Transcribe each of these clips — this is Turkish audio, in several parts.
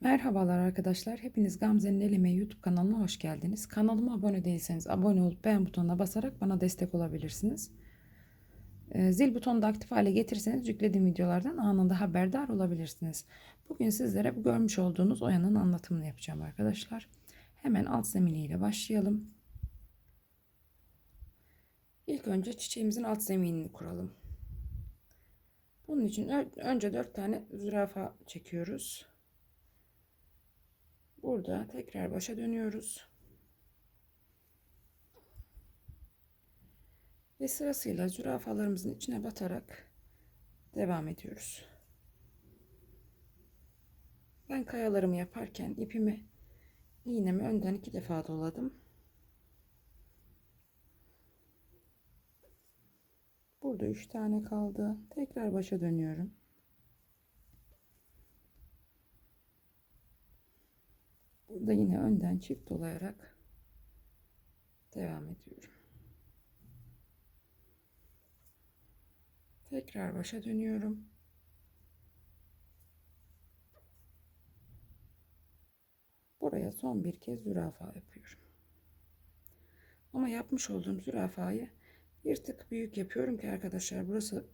Merhabalar arkadaşlar. Hepiniz Gamze'nin Elime YouTube kanalına hoş geldiniz. Kanalıma abone değilseniz abone olup beğen butonuna basarak bana destek olabilirsiniz. Ee, Zil butonunu da aktif hale getirirseniz yüklediğim videolardan anında haberdar olabilirsiniz. Bugün sizlere bu görmüş olduğunuz oyanın anlatımını yapacağım arkadaşlar. Hemen alt zeminiyle başlayalım. İlk önce çiçeğimizin alt zeminini kuralım. Bunun için önce 4 tane zürafa çekiyoruz. Burada tekrar başa dönüyoruz. Ve sırasıyla zürafalarımızın içine batarak devam ediyoruz. Ben kayalarımı yaparken ipimi iğnemi önden iki defa doladım. Burada üç tane kaldı. Tekrar başa dönüyorum. Burada yine önden çift dolayarak devam ediyorum. Tekrar başa dönüyorum. Buraya son bir kez zürafa yapıyorum. Ama yapmış olduğum zürafayı bir tık büyük yapıyorum ki arkadaşlar burası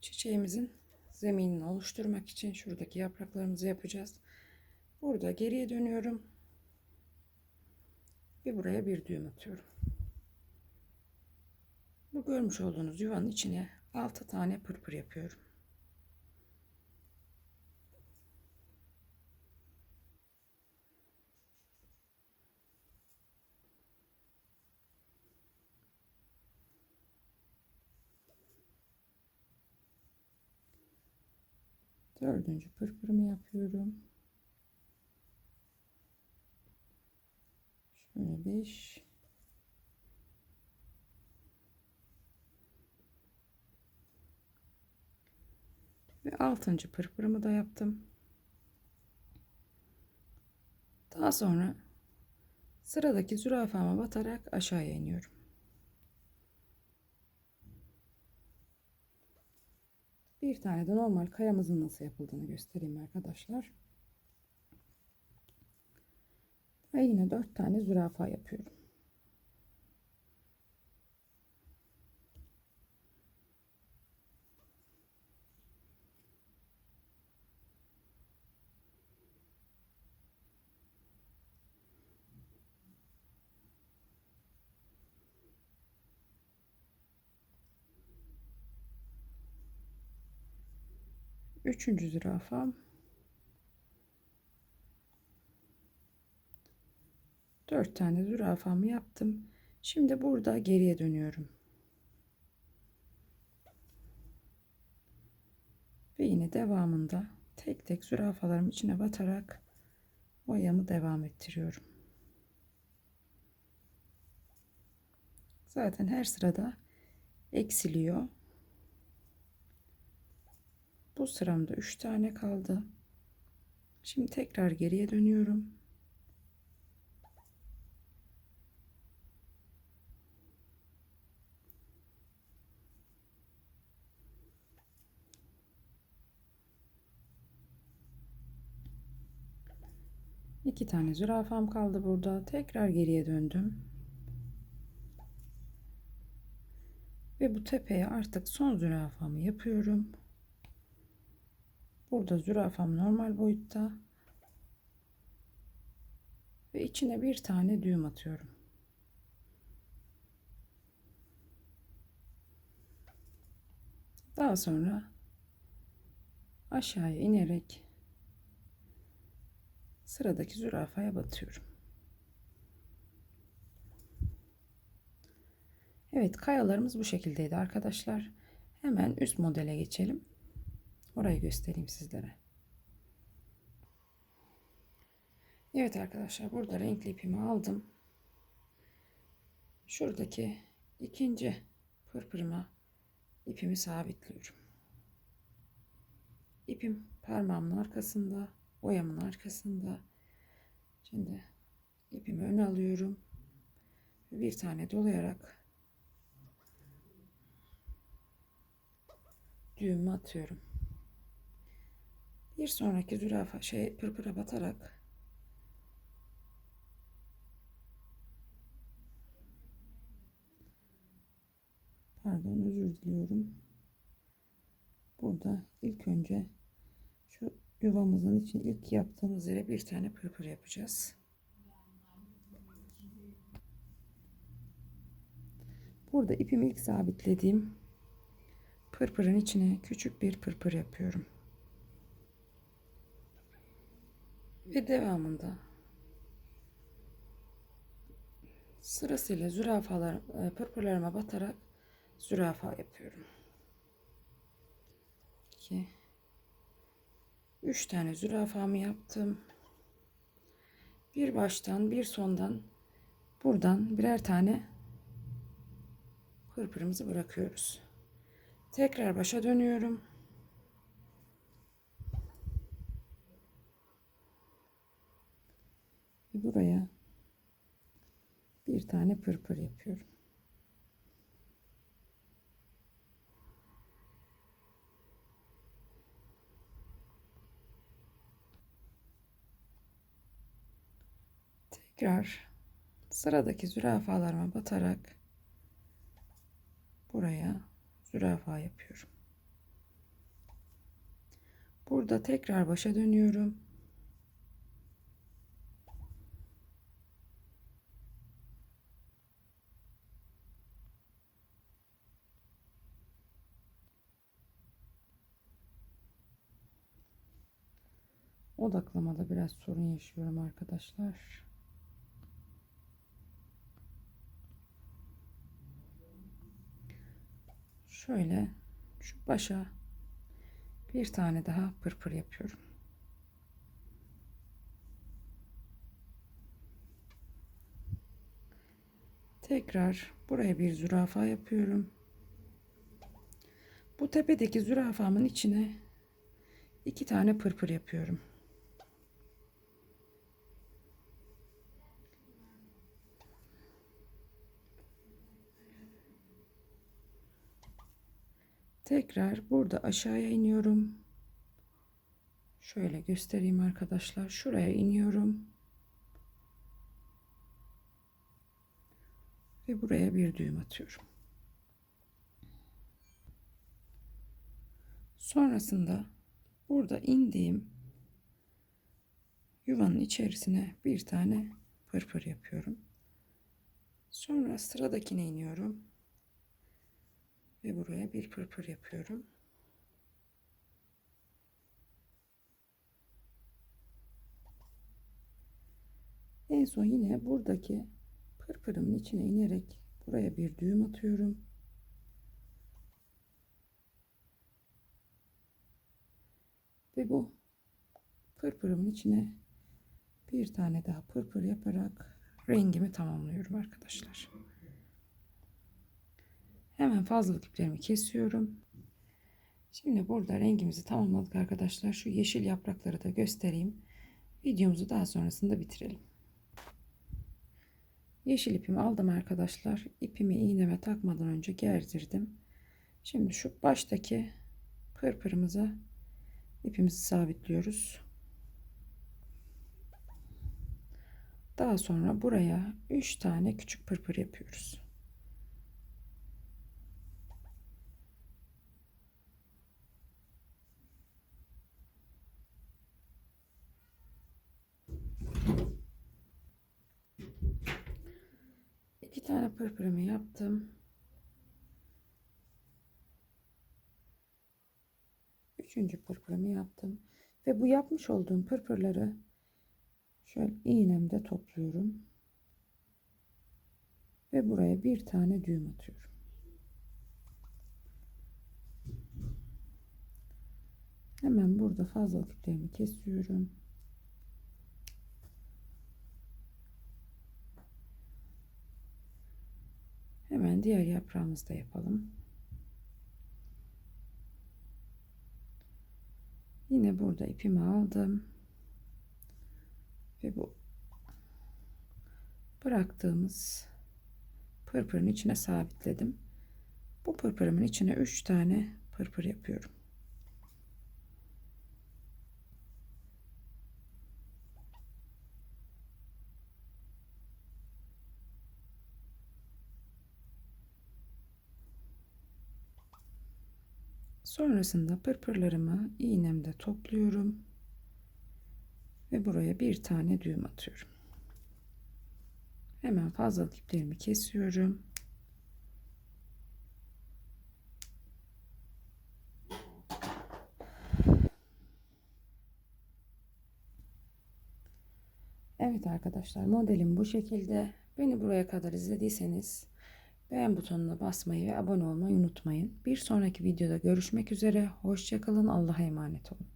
çiçeğimizin zeminini oluşturmak için şuradaki yapraklarımızı yapacağız. Burada geriye dönüyorum. Ve buraya bir düğüm atıyorum. Bu görmüş olduğunuz yuvanın içine 6 tane pırpır yapıyorum. Dördüncü pırpırımı yapıyorum. Şöyle 5 ve altıncı pırpırımı da yaptım. Daha sonra sıradaki zürafama batarak aşağıya iniyorum. Bir tane de normal kayamızın nasıl yapıldığını göstereyim arkadaşlar. Ve yine dört tane zürafa yapıyorum. Üçüncü zürafam 4 tane zürafamı yaptım. Şimdi burada geriye dönüyorum. Ve yine devamında tek tek zürafalarım içine batarak boyamı devam ettiriyorum. Zaten her sırada eksiliyor. Bu sıramda 3 tane kaldı. Şimdi tekrar geriye dönüyorum. İki tane zürafam kaldı burada. Tekrar geriye döndüm. Ve bu tepeye artık son zürafamı yapıyorum. Burada zürafam normal boyutta. Ve içine bir tane düğüm atıyorum. Daha sonra aşağıya inerek sıradaki zürafaya batıyorum. Evet kayalarımız bu şekildeydi arkadaşlar. Hemen üst modele geçelim. Orayı göstereyim sizlere. Evet arkadaşlar burada renkli ipimi aldım. Şuradaki ikinci pırpırıma ipimi sabitliyorum. İpim parmağımın arkasında boyamın arkasında. Şimdi ipimi öne alıyorum. Bir tane dolayarak düğümü atıyorum. Bir sonraki zürafa şey pırpıra batarak Pardon özür diliyorum. Burada ilk önce şu yuvamızın için ilk yaptığımız yere bir tane pırpır yapacağız. Burada ipimi ilk sabitlediğim pırpırın içine küçük bir pırpır yapıyorum. Ve devamında sırasıyla zürafalar e, pırpırlarıma batarak zürafa yapıyorum. 2 3 tane zürafamı yaptım. Bir baştan bir sondan buradan birer tane pırpırımızı bırakıyoruz. Tekrar başa dönüyorum. Buraya bir tane pırpır yapıyorum. Tekrar sıradaki zürafalarıma batarak buraya zürafa yapıyorum. Burada tekrar başa dönüyorum. Odaklamada biraz sorun yaşıyorum arkadaşlar. Şöyle şu başa bir tane daha pırpır yapıyorum. Tekrar buraya bir zürafa yapıyorum. Bu tepedeki zürafamın içine iki tane pırpır yapıyorum. Tekrar burada aşağıya iniyorum. Şöyle göstereyim arkadaşlar. Şuraya iniyorum. Ve buraya bir düğüm atıyorum. Sonrasında burada indiğim yuvanın içerisine bir tane pırpır yapıyorum. Sonra sıradakine iniyorum ve buraya bir pırpır yapıyorum. En son yine buradaki pırpırımın içine inerek buraya bir düğüm atıyorum. Ve bu pırpırımın içine bir tane daha pırpır yaparak rengimi tamamlıyorum arkadaşlar. Hemen fazlalık iplerimi kesiyorum. Şimdi burada rengimizi tamamladık arkadaşlar. Şu yeşil yaprakları da göstereyim. Videomuzu daha sonrasında bitirelim. Yeşil ipimi aldım arkadaşlar. İpimi iğneme takmadan önce gerdirdim. Şimdi şu baştaki pırpırımıza ipimizi sabitliyoruz. Daha sonra buraya 3 tane küçük pırpır yapıyoruz. İki tane pırpırımı yaptım. Üçüncü pırpırımı yaptım. Ve bu yapmış olduğum pırpırları şöyle iğnemde topluyorum. Ve buraya bir tane düğüm atıyorum. Hemen burada fazlalık iplerimi kesiyorum. Hemen diğer yaprağımızı da yapalım. Yine burada ipimi aldım. Ve bu bıraktığımız pırpırın içine sabitledim. Bu pırpırımın içine 3 tane pırpır yapıyorum. Sonrasında pırpırlarımı iğnemde topluyorum. Ve buraya bir tane düğüm atıyorum. Hemen fazlalık iplerimi kesiyorum. Evet arkadaşlar modelim bu şekilde. Beni buraya kadar izlediyseniz beğen butonuna basmayı ve abone olmayı unutmayın. Bir sonraki videoda görüşmek üzere. Hoşçakalın. Allah'a emanet olun.